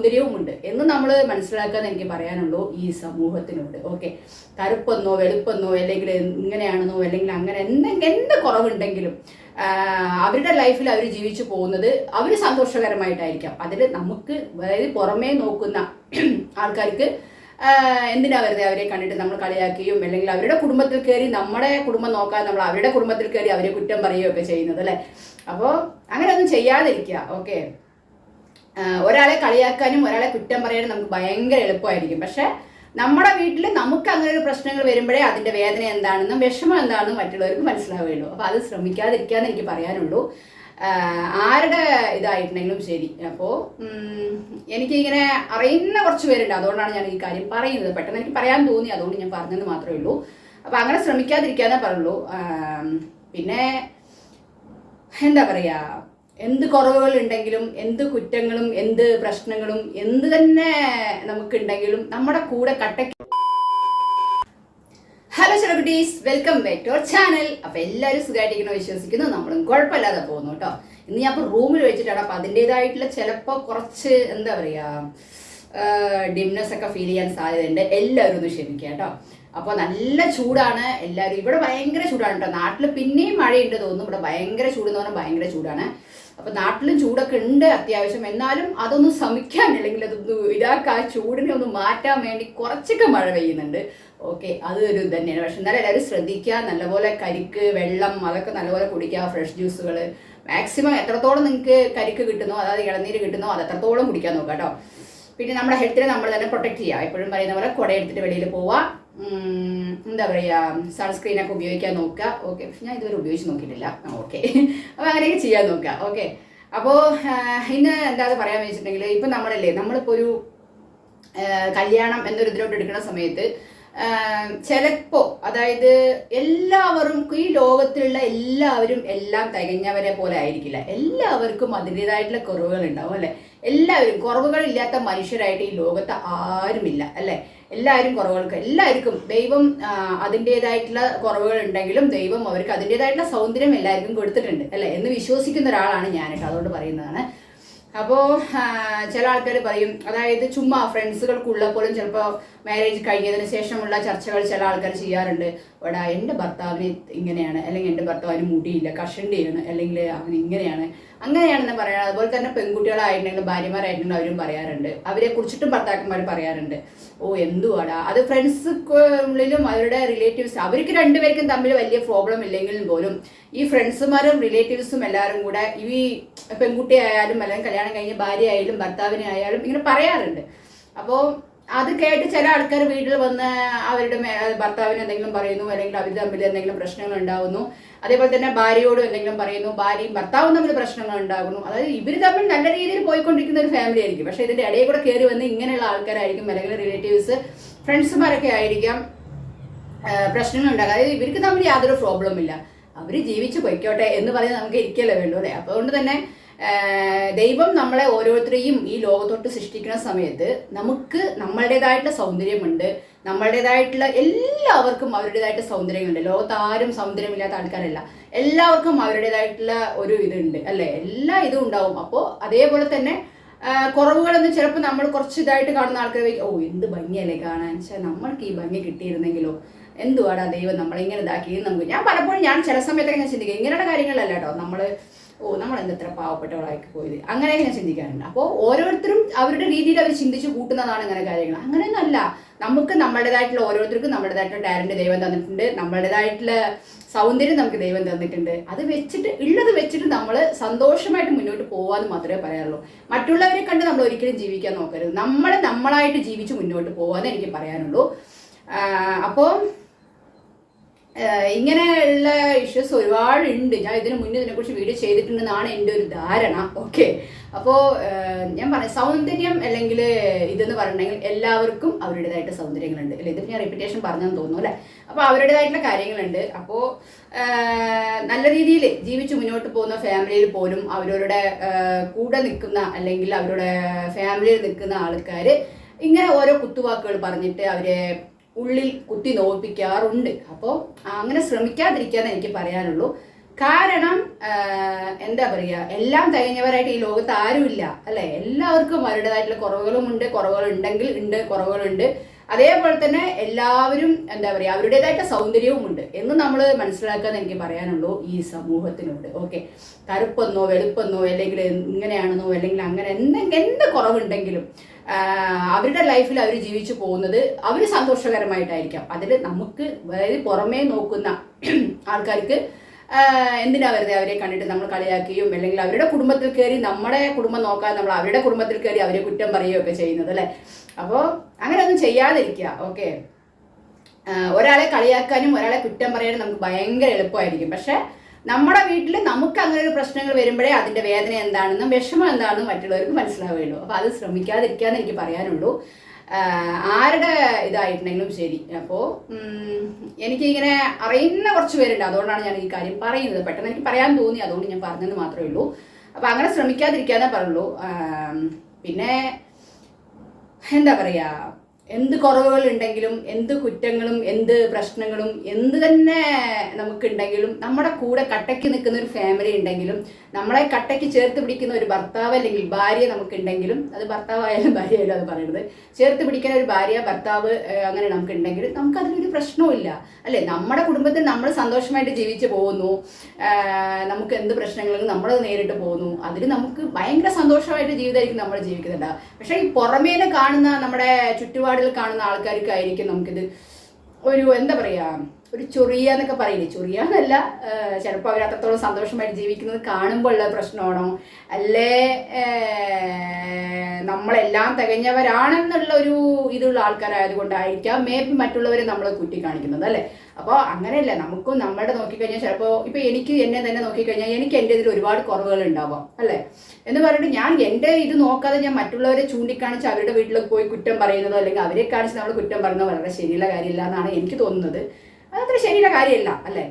സൗന്ദര്യവും ഉണ്ട് എന്ന് നമ്മൾ മനസ്സിലാക്കാൻ എനിക്ക് പറയാനുള്ളൂ ഈ സമൂഹത്തിനുണ്ട് ഓക്കെ? കറുപ്പെന്നോ വെളുപ്പെന്നോ അല്ലെങ്കിൽ ഇങ്ങനെയാണെന്നോ അല്ലെങ്കിൽ അങ്ങനെ എന്തെങ്കിലും എന്ത് കുറവുണ്ടെങ്കിലും അവരുടെ ലൈഫിൽ അവർ ജീവിച്ചു പോകുന്നത് അവർ സന്തോഷകരമായിട്ടായിരിക്കാം. അതിൽ നമുക്ക് അതായത് പുറമേ നോക്കുന്ന ആൾക്കാർക്ക് എന്തിനാ വെറുതെ അവരെ കണ്ടിട്ട് നമ്മൾ കളിയാക്കുകയും അല്ലെങ്കിൽ അവരുടെ കുടുംബത്തിൽ കയറി നമ്മുടെ കുടുംബം നോക്കാൻ നമ്മൾ അവരുടെ കുടുംബത്തിൽ കയറി അവരെ കുറ്റം പറയുകയൊക്കെ ചെയ്യുന്നത് അല്ലേ? അപ്പോൾ അങ്ങനെ ഒന്നും ചെയ്യാതിരിക്കുക. ഓക്കെ? ഒരാളെ കളിയാക്കാനും ഒരാളെ കുറ്റം പറയാനും നമുക്ക് ഭയങ്കര എളുപ്പമായിരിക്കും. പക്ഷെ നമ്മുടെ വീട്ടിൽ നമുക്ക് അങ്ങനെ ഒരു പ്രശ്നങ്ങൾ വരുമ്പോഴേ അതിന്റെ വേദന എന്താണെന്നും വിഷമം എന്താണെന്നും മറ്റുള്ളവർക്ക് മനസ്സിലാവുകയുള്ളൂ. അപ്പോൾ അത് ശ്രമിക്കാതിരിക്കാന്ന് എനിക്ക് പറയാനുള്ളൂ. ആരുടെ ഇതായിട്ടുണ്ടെങ്കിലും ശരി. അപ്പോൾ എനിക്കിങ്ങനെ അറിയുന്ന കുറച്ച് പേരുണ്ട്. അതുകൊണ്ടാണ് ഞാൻ ഈ കാര്യം പറയുന്നത്. പെട്ടെന്ന് എനിക്ക് പറയാൻ തോന്നി. അതുകൊണ്ട് ഞാൻ പറഞ്ഞെന്ന് മാത്രമേ ഉള്ളൂ. അപ്പോൾ അങ്ങനെ ശ്രമിക്കാതിരിക്കാന്നേ പറയുള്ളൂ. പിന്നെ എന്താ പറയാ എന്ത് കുറവുകൾ ഉണ്ടെങ്കിലും എന്ത് കുറ്റങ്ങളും എന്ത് പ്രശ്നങ്ങളും എന്ത് തന്നെ നമുക്കുണ്ടെങ്കിലും നമ്മുടെ കൂടെ കട്ടയ്ക്ക് hello celebrities welcome back to our channel അപ്പൊ എല്ലാവരും സുഖമായിട്ടിരിക്കണം വിശ്വസിക്കുന്നു. നമ്മളും കുഴപ്പമില്ലാതെ പോകുന്നു കേട്ടോ. ഇന്ന് ഞാൻ ഇപ്പോൾ റൂമിൽ വെച്ചിട്ടാണ്. അപ്പൊ അതിന്റെതായിട്ടുള്ള ചിലപ്പോൾ കുറച്ച് എന്താ പറയാ ഡിംനെസ് ഒക്കെ ഫീൽ ചെയ്യാൻ സാധ്യതയുണ്ട്. എല്ലാവരും ഒന്ന് ക്ഷമിക്കുക കേട്ടോ. അപ്പോൾ നല്ല ചൂടാണ്. എല്ലാവരും ഇവിടെ ഭയങ്കര ചൂടാണ് കേട്ടോ. നാട്ടിൽ പിന്നെയും മഴയുണ്ട് തോന്നുന്നു. ഇവിടെ ഭയങ്കര ചൂട് എന്ന് പറഞ്ഞാൽ ഭയങ്കര ചൂടാണ്. അപ്പൊ നാട്ടിലും ചൂടൊക്കെ ഉണ്ട് അത്യാവശ്യം. എന്നാലും അതൊന്ന് ശമിക്കാൻ അല്ലെങ്കിൽ അതൊന്ന് ഇതാക്കാൻ ചൂടിനെ ഒന്ന് മാറ്റാൻ വേണ്ടി കുറച്ചൊക്കെ മഴ പെയ്യുന്നുണ്ട്. ഓക്കെ അത് ഒരു തന്നെയാണ്. പക്ഷെ എന്നാലും എല്ലാവരും ശ്രദ്ധിക്കുക നല്ലപോലെ കരിക്ക് വെള്ളം അതൊക്കെ നല്ലപോലെ കുടിക്കുക ഫ്രഷ് ജ്യൂസുകൾ മാക്സിമം എത്രത്തോളം നിങ്ങൾക്ക് കരിക്ക് കിട്ടുന്നോ അതായത് ഇളനീര് കിട്ടുന്നോ അത് എത്രത്തോളം കുടിക്കാൻ നോക്കുക കേട്ടോ. പിന്നെ നമ്മുടെ ഹെൽത്തിനെ നമ്മൾ തന്നെ പ്രൊട്ടക്ട് ചെയ്യുക. എപ്പോഴും പറയുന്ന പോലെ കുട എടുത്തിട്ട് വെളിയിൽ പോവുക. എന്താ പറയുക സൺസ്ക്രീനൊക്കെ ഉപയോഗിക്കാൻ നോക്കുക. ഓക്കെ പക്ഷെ ഞാൻ ഇതുവരെ ഉപയോഗിച്ച് നോക്കിയിട്ടില്ല. ഓക്കെ അപ്പോൾ അങ്ങനെയൊക്കെ ചെയ്യാൻ നോക്കുക. ഓക്കെ അപ്പോൾ ഇന്ന് എന്താ പറയാൻ വെച്ചിട്ടുണ്ടെങ്കിൽ ഇപ്പം നമ്മളല്ലേ നമ്മളിപ്പോൾ ഒരു കല്യാണം എന്നൊരു ഇതിലോട്ട് എടുക്കുന്ന സമയത്ത് ചിലപ്പോൾ അതായത് എല്ലാവരും ഈ ലോകത്തിലുള്ള എല്ലാവരും എല്ലാം തികഞ്ഞവരെ പോലെ ആയിരിക്കില്ല. എല്ലാവർക്കും അതിന്റെതായിട്ടുള്ള കുറവുകൾ ഉണ്ടാവും അല്ലെ? എല്ലാവരും കുറവുകളില്ലാത്ത മനുഷ്യരായിട്ട് ഈ ലോകത്ത് ആരുമില്ല അല്ലെ? എല്ലാവരും കുറവുകൾക്ക് എല്ലാവർക്കും ദൈവം അതിന്റെതായിട്ടുള്ള കുറവുകൾ ഉണ്ടെങ്കിലും ദൈവം അവർക്ക് അതിന്റെതായിട്ടുള്ള സൗന്ദര്യം എല്ലാവർക്കും കൊടുത്തിട്ടുണ്ട് അല്ലെ? എന്ന് വിശ്വസിക്കുന്ന ഒരാളാണ് ഞാൻ കേട്ടോ അതുകൊണ്ട് പറയുന്നതാണ്. അപ്പോൾ ചില ആൾക്കാർ പറയും അതായത് ചുമ്മാ ഫ്രണ്ട്സുകൾക്കുള്ള പോലും ചിലപ്പോൾ മാരേജ് കഴിഞ്ഞതിന് ശേഷമുള്ള ചർച്ചകൾ ചില ആൾക്കാർ ചെയ്യാറുണ്ട്. എടാ എന്റെ ഭർത്താവിന് ഇങ്ങനെയാണ് അല്ലെങ്കിൽ എന്റെ ഭർത്താവിന് മുടിയില്ല കഷണ്ടിയാണ് അല്ലെങ്കിൽ അവൻ ഇങ്ങനെയാണ് അങ്ങനെയാണെന്ന് പറയാം. അതുപോലെ തന്നെ പെൺകുട്ടികളായിട്ടുണ്ടെങ്കിലും ഭാര്യമാരായിട്ടുണ്ടെങ്കിൽ അവരും പറയാറുണ്ട്. അവരെ കുറിച്ചിട്ടും ഭർത്താക്കന്മാർ പറയാറുണ്ട്. ഓ എന്തുവാടാ? അത് ഫ്രണ്ട്സ് ഉള്ളിലും അവരുടെ റിലേറ്റീവ്സ് അവർക്ക് രണ്ടുപേർക്കും തമ്മിൽ വലിയ പ്രോബ്ലം ഇല്ലെങ്കിലും പോലും ഈ ഫ്രണ്ട്സുമാരും റിലേറ്റീവ്സും എല്ലാവരും കൂടെ ഈ പെൺകുട്ടി ആയാലും അല്ലെങ്കിൽ കല്യാണം കഴിഞ്ഞ ഭാര്യ ആയാലും ഭർത്താവിനെ ആയാലും ഇങ്ങനെ പറയാറുണ്ട്. അപ്പോൾ അത് കേട്ട് ചില ആൾക്കാർ വീട്ടിൽ വന്ന് അവരുടെ ഭർത്താവിന് എന്തെങ്കിലും പറയുന്നു അല്ലെങ്കിൽ അവർ തമ്മിൽ എന്തെങ്കിലും പ്രശ്നങ്ങൾ ഉണ്ടാകുന്നു അതേപോലെ തന്നെ ഭാര്യയോടും എന്തെങ്കിലും പറയുന്നു ഭാര്യയും ഭർത്താവും തമ്മിൽ പ്രശ്നങ്ങൾ ഉണ്ടാകുന്നു അതായത് ഇവർ തമ്മിൽ നല്ല രീതിയിൽ പോയിക്കൊണ്ടിരിക്കുന്ന ഒരു ഫാമിലി ആയിരിക്കും. പക്ഷേ ഇതിന്റെ ഇടയിൽ കൂടെ കയറി വന്ന് ഇങ്ങനെയുള്ള ആൾക്കാരായിരിക്കും അല്ലെങ്കിൽ റിലേറ്റീവ്സ് ഫ്രണ്ട്സുമാരൊക്കെ ആയിരിക്കാം പ്രശ്നങ്ങൾ ഉണ്ടാകുക. അതായത് ഇവർക്ക് തമ്മിൽ യാതൊരു പ്രോബ്ലം ഇല്ല. അവർ ജീവിച്ച് പൊയ്ക്കോട്ടെ എന്ന് പറഞ്ഞ് നമുക്ക് ഇരിക്കല്ലേ വേണ്ടു അല്ലേ? അതുകൊണ്ട് തന്നെ ദൈവം നമ്മളെ ഓരോരുത്തരെയും ഈ ലോകത്തോട്ട് സൃഷ്ടിക്കുന്ന സമയത്ത് നമുക്ക് നമ്മളുടേതായിട്ടുള്ള സൗന്ദര്യമുണ്ട്. നമ്മളുടേതായിട്ടുള്ള എല്ലാവർക്കും അവരുടേതായിട്ട് സൗന്ദര്യങ്ങളുണ്ട്. ലോകത്ത് ആരും സൗന്ദര്യമില്ലാത്ത ആൾക്കാരല്ല. എല്ലാവർക്കും അവരുടേതായിട്ടുള്ള ഒരു ഇതുണ്ട് അല്ലേ? എല്ലാ ഇതും ഉണ്ടാവും. അപ്പോൾ അതേപോലെ തന്നെ കുറവുകളൊന്നും ചിലപ്പോൾ നമ്മൾ കുറച്ച് ഇതായിട്ട് കാണുന്ന ആൾക്കാരെ ഓ എന്ത് ഭംഗിയല്ലേ കാണാൻ. വെച്ചാൽ നമ്മൾക്ക് ഈ ഭംഗി കിട്ടിയിരുന്നെങ്കിലോ? എന്തുവാടാ ദൈവം നമ്മളിങ്ങനെ ഇതാക്കിയെന്ന് ഇതാക്കി നമുക്ക് ഞാൻ പലപ്പോഴും ഞാൻ ചില സമയത്തൊക്കെ ഞാൻ ചിന്തിക്കും. ഇങ്ങനെയുള്ള കാര്യങ്ങളല്ല കേട്ടോ. നമ്മൾ ഓ നമ്മൾ എന്തെത്ര പാവപ്പെട്ടവളായി പോയത്? അങ്ങനെ ഞാൻ ചിന്തിക്കാറുണ്ട്. അപ്പോൾ ഓരോരുത്തരും അവരുടെ രീതിയിൽ അവർ ചിന്തിച്ച് കൂട്ടുന്നതാണ് ഇങ്ങനെ കാര്യങ്ങൾ. അങ്ങനെയൊന്നല്ല നമുക്ക് നമ്മുടേതായിട്ടുള്ള ഓരോരുത്തർക്കും നമ്മുടേതായിട്ടുള്ള ടാലന്റ് ദൈവം തന്നിട്ടുണ്ട്. നമ്മുടേതായിട്ടുള്ള സൗന്ദര്യം നമുക്ക് ദൈവം തന്നിട്ടുണ്ട്. അത് വെച്ചിട്ട് ഉള്ളത് വെച്ചിട്ട് നമ്മൾ സന്തോഷമായിട്ട് മുന്നോട്ട് പോകാമെന്ന് മാത്രമേ പറയാറുള്ളൂ. മറ്റുള്ളവരെ കണ്ട് നമ്മൾ ഒരിക്കലും ജീവിക്കാൻ നോക്കരുത്. നമ്മൾ നമ്മളായിട്ട് ജീവിച്ച് മുന്നോട്ട് പോകാമെന്ന് എനിക്ക് പറയാനുള്ളൂ. അപ്പോൾ ഇങ്ങനെയുള്ള ഇഷ്യൂസ് ഒരുപാട് ഉണ്ട് ഞാൻ ഇതിനു മുന്നേ ഇതിനെക്കുറിച്ച് വീഡിയോ ചെയ്തിട്ടുണ്ടെന്നാണ് എന്റെ ഒരു ധാരണ. ഓക്കെ അപ്പോൾ ഞാൻ പറയാം. സൗന്ദര്യം അല്ലെങ്കിൽ ഇതെന്ന് പറഞ്ഞിട്ടുണ്ടെങ്കിൽ എല്ലാവർക്കും അവരുടേതായിട്ട് സൗന്ദര്യങ്ങളുണ്ട്. അല്ലെ? ഇതിപ്പോൾ ഞാൻ റെപ്യൂട്ടേഷൻ പറഞ്ഞെന്ന് തോന്നുന്നു അല്ലേ? അപ്പോൾ അവരുടേതായിട്ടുള്ള കാര്യങ്ങളുണ്ട്. അപ്പോൾ നല്ല രീതിയിൽ ജീവിച്ച് മുന്നോട്ട് പോകുന്ന ഫാമിലിയിൽ പോലും അവരവരുടെ കൂടെ നിൽക്കുന്ന അല്ലെങ്കിൽ അവരുടെ ഫാമിലിയിൽ നിൽക്കുന്ന ആൾക്കാർ ഇങ്ങനെ ഓരോ കുത്തുവാക്കുകൾ പറഞ്ഞിട്ട് അവരെ ഉള്ളിൽ കുത്തി നോവിപ്പിക്കാറുണ്ട്. അപ്പോൾ അങ്ങനെ ശ്രമിക്കാതിരിക്കാന്ന് എനിക്ക് പറയാനുള്ളൂ. കാരണം എന്താ പറയുക എല്ലാം തികഞ്ഞവരായിട്ട് ഈ ലോകത്ത് ആരുമില്ല അല്ലെ? എല്ലാവർക്കും അവരുടേതായിട്ടുള്ള കുറവുകളും ഉണ്ട് കുറവുകൾ ഉണ്ടെങ്കിൽ ഉണ്ട് കുറവുകളുണ്ട്. അതേപോലെ തന്നെ എല്ലാവരും എന്താ പറയുക അവരുടേതായിട്ട് സൗന്ദര്യവും ഉണ്ട് എന്ന് നമ്മൾ മനസ്സിലാക്കാൻ എനിക്ക് പറയാനുള്ളൂ ഈ സമൂഹത്തിനുണ്ട് ഓക്കെ? കറുപ്പെന്നോ വെളുപ്പെന്നോ അല്ലെങ്കിൽ ഇങ്ങനെയാണെന്നോ അല്ലെങ്കിൽ അങ്ങനെ എന്തെങ്കിലും എന്ത് കുറവുണ്ടെങ്കിലും അവരുടെ ലൈഫിൽ അവർ ജീവിച്ചു പോകുന്നത് അവർ സന്തോഷകരമായിട്ടായിരിക്കാം. അതിൽ നമുക്ക് അതായത് പുറമേ നോക്കുന്ന ആൾക്കാർക്ക് എന്തിനാ വെറുതെ അവരെ കണ്ടിട്ട് നമ്മൾ കളിയാക്കുകയും അല്ലെങ്കിൽ അവരുടെ കുടുംബത്തിൽ കയറി നമ്മുടെ കുടുംബം നോക്കാൻ നമ്മൾ അവരുടെ കുടുംബത്തിൽ കയറി അവരെ കുറ്റം പറയുകയൊക്കെ ചെയ്യുന്നത് അല്ലേ? അപ്പോൾ അങ്ങനെ ഒന്നും ചെയ്യാതിരിക്കുക. ഓക്കെ. ഒരാളെ കളിയാക്കാനും ഒരാളെ കുറ്റം പറയാനും നമുക്ക് ഭയങ്കര എളുപ്പമായിരിക്കും. പക്ഷെ നമ്മുടെ വീട്ടിൽ നമുക്ക് അങ്ങനെ പ്രശ്നങ്ങൾ വരുമ്പോഴേ അതിന്റെ വേദന എന്താണെന്നും വിഷമം എന്താണെന്നും മറ്റുള്ളവർക്ക് മനസ്സിലാവുകയുള്ളൂ. അപ്പോൾ അത് ശ്രമിക്കാതിരിക്കാന്ന് എനിക്ക് പറയാനുള്ളൂ. ആരുടെ ഇതായിട്ടുണ്ടെങ്കിലും ശരി. അപ്പോൾ എനിക്കിങ്ങനെ അറിയുന്ന കുറച്ച് പേരുണ്ട്. അതുകൊണ്ടാണ് ഞാൻ ഈ കാര്യം പറയുന്നത്. പെട്ടെന്ന് എനിക്ക് പറയാൻ തോന്നി. അതുകൊണ്ട് ഞാൻ പറഞ്ഞെന്ന് മാത്രമേ ഉള്ളൂ. അപ്പോൾ അങ്ങനെ ശ്രമിക്കാതിരിക്കാന്നേ പറയുള്ളൂ. പിന്നെ എന്താ പറയുക എന്ത് കുറവുകൾ ഉണ്ടെങ്കിലും എന്ത് കുറ്റങ്ങളും എന്ത് പ്രശ്നങ്ങളും എന്ത് തന്നെ നമുക്കുണ്ടെങ്കിലും നമ്മുടെ കൂടെ കട്ടയ്ക്ക് നിൽക്കുന്ന ഒരു ഫാമിലി ഉണ്ടെങ്കിലും നമ്മളെ കട്ടയ്ക്ക് ചേർത്ത് പിടിക്കുന്ന ഒരു ഭർത്താവ് അല്ലെങ്കിൽ ഭാര്യ നമുക്കുണ്ടെങ്കിലും അത് ഭർത്താവായാലും ഭാര്യയായാലും അത് പറയുന്നത് ചേർത്ത് പിടിക്കുന്ന ഒരു ഭാര്യ ഭർത്താവ് അങ്ങനെ നമുക്കുണ്ടെങ്കിലും നമുക്ക് അതിലൊരു പ്രശ്നവുമില്ല. അല്ലേ? നമ്മുടെ കുടുംബത്തിൽ നമ്മൾ സന്തോഷമായിട്ട് ജീവിച്ചു പോകുന്നു. നമുക്ക് എന്ത് പ്രശ്നങ്ങളും നമ്മൾ നേരിട്ട് പോകുന്നു. അതിൽ നമുക്ക് ഭയങ്കര സന്തോഷമായിട്ട് ജീവിതമായിരിക്കും നമ്മൾ ജീവിക്കുന്നുണ്ടാവുക. പക്ഷേ ഈ പുറമേനെ കാണുന്ന നമ്മുടെ കാണുന്ന ആൾക്കാർക്കായിരിക്കും നമുക്കിത് ഒരു എന്താ പറയാ ഒരു ചൊറിയ എന്നൊക്കെ പറയില്ലേ? ചൊറിയ എന്നല്ല ചിലപ്പോൾ അവർ അത്രത്തോളം സന്തോഷമായിട്ട് ജീവിക്കുന്നത് കാണുമ്പോൾ ഉള്ള പ്രശ്നമാണോ? അല്ലേ നമ്മളെല്ലാം തികഞ്ഞവരാണെന്നുള്ള ഒരു ഇതുള്ള ആൾക്കാരായതുകൊണ്ടായിരിക്കാം മേ ബി മറ്റുള്ളവരെ നമ്മൾ കുറ്റി കാണിക്കുന്നത് അല്ലേ? അപ്പോൾ അങ്ങനെയല്ല നമുക്കും നമ്മുടെ നോക്കിക്കഴിഞ്ഞാൽ ചിലപ്പോൾ ഇപ്പോൾ എനിക്ക് എന്നെ തന്നെ നോക്കിക്കഴിഞ്ഞാൽ എനിക്ക് എന്റെ ഇതിൽ ഒരുപാട് കുറവുകൾ ഉണ്ടാവാം അല്ലേ? എന്ന് പറഞ്ഞിട്ട് ഞാൻ എന്റെ ഇത് നോക്കാതെ ഞാൻ മറ്റുള്ളവരെ ചൂണ്ടിക്കാണിച്ച് അവരുടെ വീട്ടിൽ പോയി കുറ്റം പറയുന്നതോ അല്ലെങ്കിൽ അവരെ കാണിച്ച് നമ്മൾ കുറ്റം പറയുന്നത് വളരെ ശരിയുള്ള കാര്യമില്ല എന്നാണ് എനിക്ക് തോന്നുന്നത്. അതത്ര ശരിയുടെ കാര്യമല്ല അല്ലേ?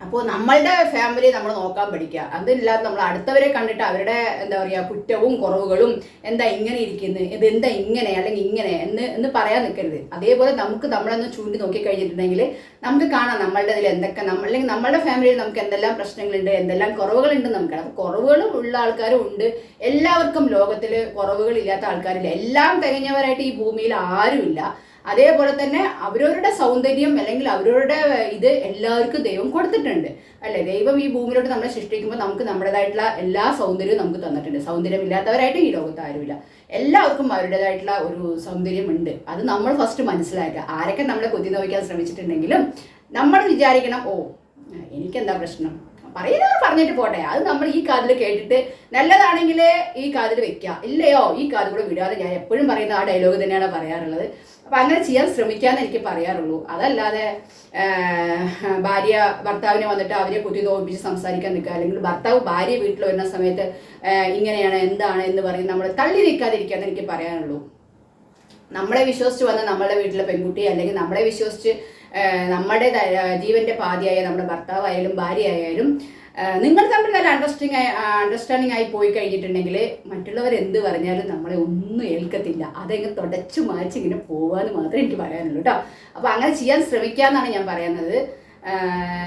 അപ്പോൾ നമ്മളുടെ ഫാമിലി നമ്മൾ നോക്കാൻ പഠിക്കുക. അതില്ലാതെ നമ്മൾ അടുത്തവരെ കണ്ടിട്ട് അവരുടെ എന്താ പറയുക കുറ്റവും കുറവുകളും എന്താ ഇങ്ങനെ ഇരിക്കുന്നത് ഇത് എന്താ ഇങ്ങനെ അല്ലെങ്കിൽ ഇങ്ങനെ എന്ന് എന്ന് പറയാൻ നിൽക്കരുത്. അതേപോലെ നമുക്ക് നമ്മളൊന്ന് ചൂണ്ടി നോക്കി കഴിഞ്ഞിട്ടുണ്ടെങ്കിൽ നമുക്ക് കാണാം നമ്മളുടെ ഇതിൽ എന്തൊക്കെ നമ്മൾ അല്ലെങ്കിൽ നമ്മളുടെ ഫാമിലിയിൽ നമുക്ക് എന്തെല്ലാം പ്രശ്നങ്ങളുണ്ട് എന്തെല്ലാം കുറവുകളുണ്ട് നമുക്ക് അപ്പോൾ കുറവുകളും ഉള്ള ആൾക്കാരും ഉണ്ട്. എല്ലാവർക്കും ലോകത്തിൽ കുറവുകളില്ലാത്ത ആൾക്കാരില്ല. എല്ലാം തികഞ്ഞവരായിട്ട് ഈ ഭൂമിയിൽ ആരുമില്ല. അതേപോലെ തന്നെ അവരവരുടെ സൗന്ദര്യം അല്ലെങ്കിൽ അവരവരുടെ ഇത് എല്ലാവർക്കും ദൈവം കൊടുത്തിട്ടുണ്ട്. അല്ലെ? ദൈവം ഈ ഭൂമിയിലോട്ട് നമ്മളെ സൃഷ്ടിക്കുമ്പോൾ നമുക്ക് നമ്മുടേതായിട്ടുള്ള എല്ലാ സൗന്ദര്യവും നമുക്ക് തന്നിട്ടുണ്ട്. സൗന്ദര്യമില്ലാത്തവരായിട്ട് ഈ ലോകത്ത് ആരുമില്ല. എല്ലാവർക്കും അവരുടേതായിട്ടുള്ള ഒരു സൗന്ദര്യം ഉണ്ട് അത് നമ്മൾ ഫസ്റ്റ് മനസ്സിലാക്കുക. ആരൊക്കെ നമ്മളെ കൊതി നോക്കാൻ ശ്രമിച്ചിട്ടുണ്ടെങ്കിലും നമ്മൾ വിചാരിക്കണം ഓ എനിക്കെന്താ പ്രശ്നം? പറയുന്നവർ പറഞ്ഞിട്ട് പോട്ടെ. അത് നമ്മൾ ഈ കാതിൽ കേട്ടിട്ട് നല്ലതാണെങ്കിൽ ഈ കാതിൽ വെക്കുക ഇല്ലയോ ഈ കൂടെ വിടാതെ ഞാൻ എപ്പോഴും പറയുന്ന ആ ഡയലോഗ് തന്നെയാണ് പറയാറുള്ളത്. അപ്പം അങ്ങനെ ചെയ്യാൻ ശ്രമിക്കാന്ന് എനിക്ക് പറയാറുള്ളൂ അതല്ലാതെ ഭാര്യ ഭർത്താവിനെ വന്നിട്ട് അവരെ കുത്തി തോൽപ്പിച്ച് സംസാരിക്കാൻ നിൽക്കുക അല്ലെങ്കിൽ ഭർത്താവ് ഭാര്യ വീട്ടിൽ വരുന്ന സമയത്ത് ഇങ്ങനെയാണ് എന്താണ് എന്ന് പറയും നമ്മൾ തള്ളി നിൽക്കാതിരിക്കാന്ന് എനിക്ക് പറയാനുള്ളൂ. നമ്മളെ വിശ്വസിച്ച് വന്ന നമ്മുടെ വീട്ടിലെ പെൺകുട്ടി അല്ലെങ്കിൽ നമ്മളെ വിശ്വസിച്ച് നമ്മുടെ ജീവന്റെ പാതിയായ നമ്മുടെ ഭർത്താവായാലും ഭാര്യ ആയാലും നിങ്ങൾ തമ്മിൽ നല്ല അണ്ടർസ്റ്റാൻഡിങ് ആയി അണ്ടർസ്റ്റാൻഡിങ് ആയി പോയി കഴിഞ്ഞിട്ടുണ്ടെങ്കിൽ മറ്റുള്ളവർ എന്ത് പറഞ്ഞാലും നമ്മളെ ഒന്നും ഏൽക്കത്തില്ല. അതങ്ങ് തുടച്ചു മാറ്റി ഇങ്ങനെ പോവാന്ന് മാത്രമേ എനിക്ക് പറയാനുള്ളൂ കേട്ടോ അപ്പോൾ അങ്ങനെ ചെയ്യാൻ ശ്രമിക്കാന്നാണ് ഞാൻ പറയുന്നത്.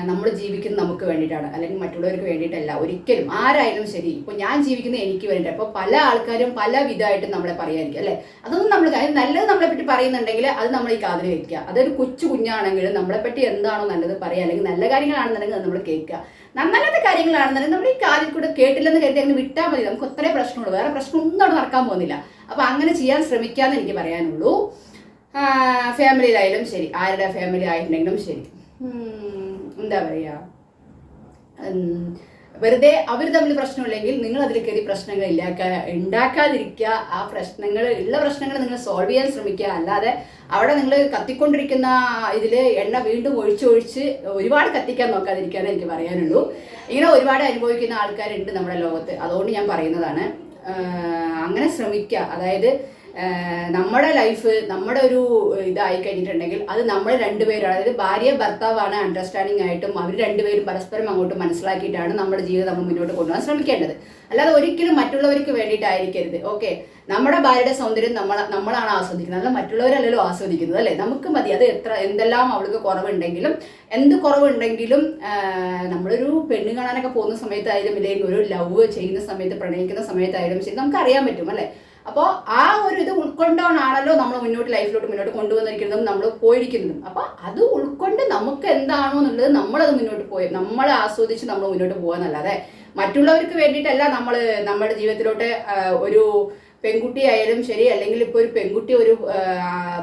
നമ്മൾ ജീവിക്കുന്നത് നമുക്ക് വേണ്ടിയിട്ടാണ്. അല്ലെങ്കിൽ മറ്റുള്ളവർക്ക് വേണ്ടിയിട്ടല്ല. ഒരിക്കലും. ആരായാലും ശരി. ഇപ്പോൾ ഞാൻ ജീവിക്കുന്നത് എനിക്ക് വേണ്ടിയിട്ട്. അപ്പോൾ പല ആൾക്കാരും പല വിധമായിട്ട് നമ്മളെ പറയായിരിക്കും അല്ലേ? അതൊന്നും നമ്മൾ നല്ലത് നമ്മളെ പറ്റി പറയുന്നുണ്ടെങ്കിൽ അത് നമ്മൾ ഈ കാതിൽ വെക്കുക. അതൊരു കൊച്ചു കുഞ്ഞാണെങ്കിലും നമ്മളെ പറ്റി എന്താണോ നല്ലത് പറയുക അല്ലെങ്കിൽ നല്ല കാര്യങ്ങളാണെന്നുണ്ടെങ്കിൽ അത് നമ്മൾ കേൾക്കുക. നന്നല്ലാത്ത കാര്യങ്ങളാണെന്നുണ്ടെങ്കിൽ നമ്മൾ ഈ കാര്യം കൂടെ കേട്ടില്ലെന്ന് കരുതി അങ്ങനെ വിട്ടാൽ മതി. നമുക്ക് ഒത്രേ പ്രശ്നമുള്ളൂ. വേറെ പ്രശ്നമൊന്നും അവിടെ നടക്കാൻ പോകുന്നില്ല. അപ്പോൾ അങ്ങനെ ചെയ്യാൻ ശ്രമിക്കാമെന്ന് എനിക്ക് പറയാനുള്ളൂ. ഫാമിലിയിലായാലും ശരി. ആരുടെ ഫാമിലി ആയിട്ടുണ്ടെങ്കിലും ശരി. എന്താ പറയുക വെറുതെ അവർ തമ്മിൽ പ്രശ്നമില്ലെങ്കിൽ നിങ്ങൾ അതിൽ കയറി പ്രശ്നങ്ങൾ ഇല്ലാക്ക ഉണ്ടാക്കാതിരിക്കുക ആ പ്രശ്നങ്ങൾ ഉള്ള പ്രശ്നങ്ങൾ നിങ്ങൾ സോൾവ് ചെയ്യാൻ ശ്രമിക്കുക അല്ലാതെ അവിടെ നിങ്ങൾ കത്തിക്കൊണ്ടിരിക്കുന്ന ഇതിൽ എണ്ണ വീണ്ടും ഒഴിച്ചൊഴിച്ച് ഒരുപാട് കത്തിക്കാൻ നോക്കാതിരിക്കാനേ എനിക്ക് പറയാനുള്ളൂ. ഇങ്ങനെ ഒരുപാട് അനുഭവിക്കുന്ന ആൾക്കാരുണ്ട് നമ്മുടെ ലോകത്ത്. അതുകൊണ്ട് ഞാൻ പറയുന്നതാണ് അങ്ങനെ ശ്രമിക്കുക അതായത് നമ്മുടെ ലൈഫ് നമ്മുടെ ഒരു ഇതായി കഴിഞ്ഞിട്ടുണ്ടെങ്കിൽ അത് നമ്മൾ രണ്ടുപേരും അതായത് ഭാര്യ ഭർത്താവാണ് അണ്ടർസ്റ്റാൻഡിങ് ആയിട്ടും അവർ രണ്ടുപേരും പരസ്പരം അങ്ങോട്ട് മനസ്സിലാക്കിയിട്ടാണ് നമ്മുടെ ജീവിതം നമ്മൾ മുന്നോട്ട് കൊണ്ടുപോകാൻ ശ്രമിക്കേണ്ടത്. അല്ലാതെ ഒരിക്കലും മറ്റുള്ളവർക്ക് വേണ്ടിയിട്ടായിരിക്കരുത്. ഓക്കെ നമ്മുടെ ഭാര്യയുടെ സൗന്ദര്യം നമ്മൾ നമ്മളാണ് ആസ്വദിക്കുന്നത്. അല്ല മറ്റുള്ളവരല്ലല്ലോ ആസ്വദിക്കുന്നത് അല്ലേ? നമുക്ക് മതി. അത് എത്ര എന്തെല്ലാം അവൾക്ക് കുറവുണ്ടെങ്കിലും എന്ത് കുറവുണ്ടെങ്കിലും നമ്മളൊരു പെണ്ണ് കാണാനൊക്കെ പോകുന്ന സമയത്തായാലും ഇല്ലെങ്കിൽ ഒരു ലവ് ചെയ്യുന്ന സമയത്ത് പ്രണയിക്കുന്ന സമയത്തായാലും ശരി നമുക്ക് അറിയാൻ പറ്റും അല്ലേ? അപ്പോൾ ആ ഒരു ഇത് ഉൾക്കൊണ്ടാണല്ലോ നമ്മൾ മുന്നോട്ട് ലൈഫിലോട്ട് മുന്നോട്ട് കൊണ്ടുവന്നിരിക്കുന്നതും നമ്മൾ പോയിരിക്കുന്നതും. അപ്പോൾ അത് ഉൾക്കൊണ്ട് നമുക്ക് എന്താണോ എന്നുള്ളത് നമ്മളത് മുന്നോട്ട് പോയി നമ്മൾ ആസ്വദിച്ച് നമ്മൾ മുന്നോട്ട് പോകാന്നല്ലാതെ മറ്റുള്ളവർക്ക് വേണ്ടിയിട്ടല്ല നമ്മൾ നമ്മുടെ ജീവിതത്തിലോട്ട് ഒരു പെൺകുട്ടി ആയാലും ശരി അല്ലെങ്കിൽ ഇപ്പോൾ ഒരു പെൺകുട്ടി ഒരു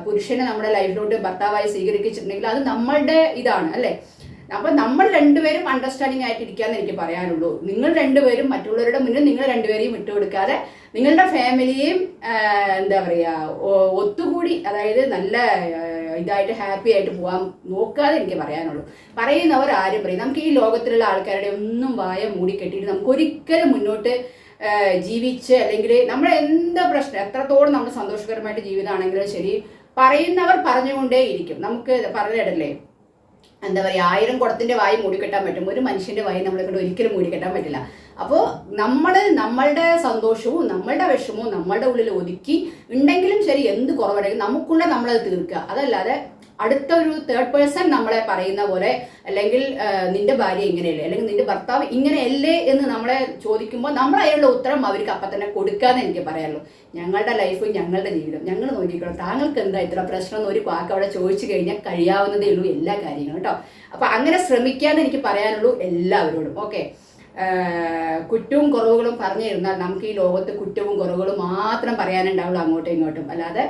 പുരുഷനെ നമ്മുടെ ലൈഫിലോട്ട് ഭർത്താവായി സ്വീകരിച്ചിട്ടുണ്ടെങ്കിൽ അത് നമ്മളുടെ ഇതാണ് അല്ലേ? അപ്പൊ നമ്മൾ രണ്ടുപേരും അണ്ടർസ്റ്റാൻഡിങ് ആയിട്ട് ഇരിക്കാന്ന് എനിക്ക് പറയാനുള്ളൂ. നിങ്ങൾ രണ്ടുപേരും മറ്റുള്ളവരുടെ മുന്നിൽ നിങ്ങൾ രണ്ടുപേരെയും വിട്ടുകൊടുക്കാതെ നിങ്ങളുടെ ഫാമിലിയും എന്താ പറയുക ഒ- ഒത്തുകൂടി അതായത് നല്ല ഇതായിട്ട് ഹാപ്പി ആയിട്ട് പോകാൻ നോക്കാതെ എനിക്ക് പറയാനുള്ളൂ. പറയുന്നവർ ആരും പറയും. നമുക്ക് ഈ ലോകത്തിലുള്ള ആൾക്കാരുടെ ഒന്നും വായ മൂടി മൂടിക്കെട്ടിയിട്ട് നമുക്ക് ഒരിക്കലും മുന്നോട്ട് ജീവിച്ച് അല്ലെങ്കിൽ നമ്മൾ എന്താ പ്രശ്നം എത്രത്തോളം നമ്മൾ സന്തോഷകരമായിട്ട് ജീവിതമാണെങ്കിലും ശരി പറയുന്നവർ പറഞ്ഞുകൊണ്ടേ ഇരിക്കും നമുക്ക് പറഞ്ഞിടല്ലേ? എന്താ പറയുക ആയിരം കുടത്തിന്റെ വായി മൂടിക്കെട്ടാൻ പറ്റും. ഒരു മനുഷ്യന്റെ വായി നമ്മളെ കൊണ്ട് ഒരിക്കലും മൂടിക്കെട്ടാൻ പറ്റില്ല. അപ്പോൾ നമ്മൾ നമ്മളുടെ സന്തോഷവും നമ്മളുടെ വിഷമവും നമ്മളുടെ ഉള്ളിൽ ഒതുക്കി ഉണ്ടെങ്കിലും ശരി എന്ത് കുറവുണ്ടെങ്കിലും നമുക്കുള്ള നമ്മളത് തീർക്കുക. അതല്ലാതെ അടുത്ത ഒരു തേർഡ് പേഴ്സൺ നമ്മളെ പറയുന്ന പോലെ അല്ലെങ്കിൽ നിന്റെ ഭാര്യ ഇങ്ങനെയല്ലേ അല്ലെങ്കിൽ നിന്റെ ഭർത്താവ് ഇങ്ങനെയല്ലേ എന്ന് നമ്മളെ ചോദിക്കുമ്പോൾ നമ്മൾ അതിനുള്ള ഉത്തരം അവർക്ക് അപ്പം തന്നെ കൊടുക്കാന്ന് എനിക്ക് പറയാനുള്ളൂ. ഞങ്ങളുടെ ലൈഫ് ഞങ്ങളുടെ ജീവിതം. ഞങ്ങൾ നോക്കിക്കോളൂ. താങ്കൾക്ക് എന്താ ഇത്ര പ്രശ്നം എന്ന് ഒരു വാക്ക് അവിടെ ചോദിച്ചു കഴിഞ്ഞാൽ കഴിയാവുന്നതേ ഉള്ളൂ എല്ലാ കാര്യങ്ങളും കേട്ടോ അപ്പം അങ്ങനെ ശ്രമിക്കാന്ന് എനിക്ക് പറയാനുള്ളൂ എല്ലാവരോടും. ഓക്കെ. കുറ്റവും കുറവുകളും പറഞ്ഞു തരുന്നാൽ നമുക്ക് ഈ ലോകത്ത് കുറ്റവും കുറവുകളും മാത്രം പറയാനുണ്ടാവുള്ളൂ അങ്ങോട്ടും ഇങ്ങോട്ടും. അല്ലാതെ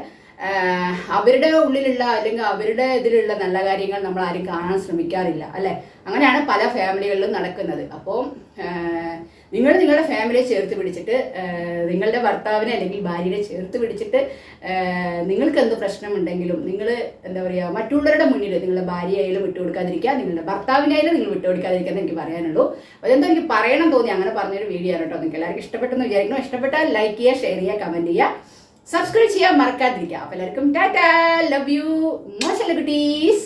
അവരുടെ ഉള്ളിലുള്ള അല്ലെങ്കിൽ അവരുടെ ഇതിലുള്ള നല്ല കാര്യങ്ങൾ നമ്മൾ ആരും കാണാൻ ശ്രമിക്കാറില്ല അല്ലെ? അങ്ങനെയാണ് പല ഫാമിലികളിലും നടക്കുന്നത്. അപ്പോൾ നിങ്ങൾ നിങ്ങളുടെ ഫാമിലിയെ ചേർത്ത് പിടിച്ചിട്ട് നിങ്ങളുടെ ഭർത്താവിനെ അല്ലെങ്കിൽ ഭാര്യനെ ചേർത്ത് പിടിച്ചിട്ട് നിങ്ങൾക്ക് എന്ത് പ്രശ്നമുണ്ടെങ്കിലും നിങ്ങൾ എന്താ പറയുക മറ്റുള്ളവരുടെ മുന്നിൽ നിങ്ങളുടെ ഭാര്യയായാലും വിട്ടുകൊടുക്കാതിരിക്കുക നിങ്ങളുടെ ഭർത്താവിനായാലും നിങ്ങൾ വിട്ടുകൊടുക്കാതിരിക്കുക എന്ന് എനിക്ക് പറയാനുള്ളൂ. അതെന്തോ എനിക്ക് പറയണം തോന്നി. അങ്ങനെ പറഞ്ഞൊരു വീഡിയോ ആണ് കേട്ടോ. നിങ്ങൾക്ക് എല്ലാവർക്കും ഇഷ്ടപ്പെട്ടെന്ന് വിചാരിക്കണം ഇഷ്ടപ്പെട്ടാൽ ലൈക്ക് ചെയ്യുക ഷെയർ ചെയ്യുക കമന്റ് ചെയ്യുക. സബ്സ്ക്രൈബ് ചെയ്യാൻ മറക്കാതിരിക്കുക. അപ്പോൾ എല്ലാവർക്കും ടാറ്റാ ലവ് യു മോശല്ല കുട്ടീസ്.